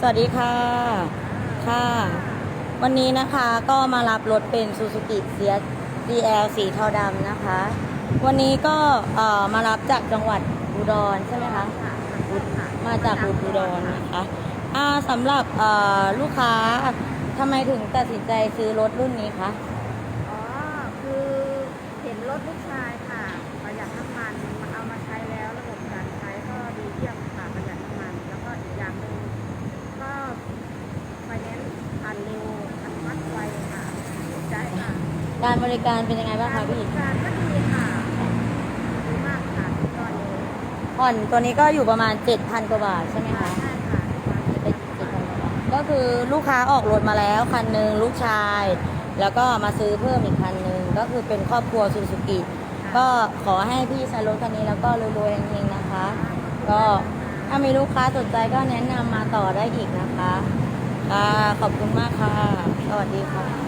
สวัสดีค่ะ ค่ะ วันนี้นะคะก็มารับรถเป็น Suzuki c s DL สีเทาดำนะคะ วันนี้ก็เอ่อมารับจากจังหวัดอุดรใช่ไหมคะ มาจากอุดรนะคะอ่าสำหรับเอ่อลูกค้าทำไมถึงตัดสินใจซื้อรถรุ่นนี้คะ อ๋อ คือเห็นรถลูกชายค่ะ ประหยัดน้ำมันมันเอามาใช้แล้วระบบการใช้ก็ดีเยี่ยมค่ะประหยัดน้ำมัน แล้วก็อีกอย่างหนึ่งก็ไฟแนนซ์ผ่านเร็วอนุมัติไวค่ะถูกใจค่ะ การบริการเป็นยังไงบ้างกาคะรบพี่ริการก็ดีค่ะดีมากค่ะก็เองผ่อนตัวนี้ก็อยู่ประมาณ 7,000 กว่าบาทใช่ไหมคะใช่ค่ะเป็นก็คือลูกค้าออกรถมาแล้วคันหนึ่งลูกชาย แล้วก็มาซื้อเพิ่มอีกคันหนึ่งก็คือเป็นครอบครัวซูซูกิก็ขอให้พี่ใช้รถคันนี้แล้วก็รวยๆเฮงๆนะคะ ก็ถ้ามีลูกค้าสนใจก็แนะนำมาต่อได้อีกนะคะ ค่ะ ขอบคุณมากค่ะ สวัสดีค่ะ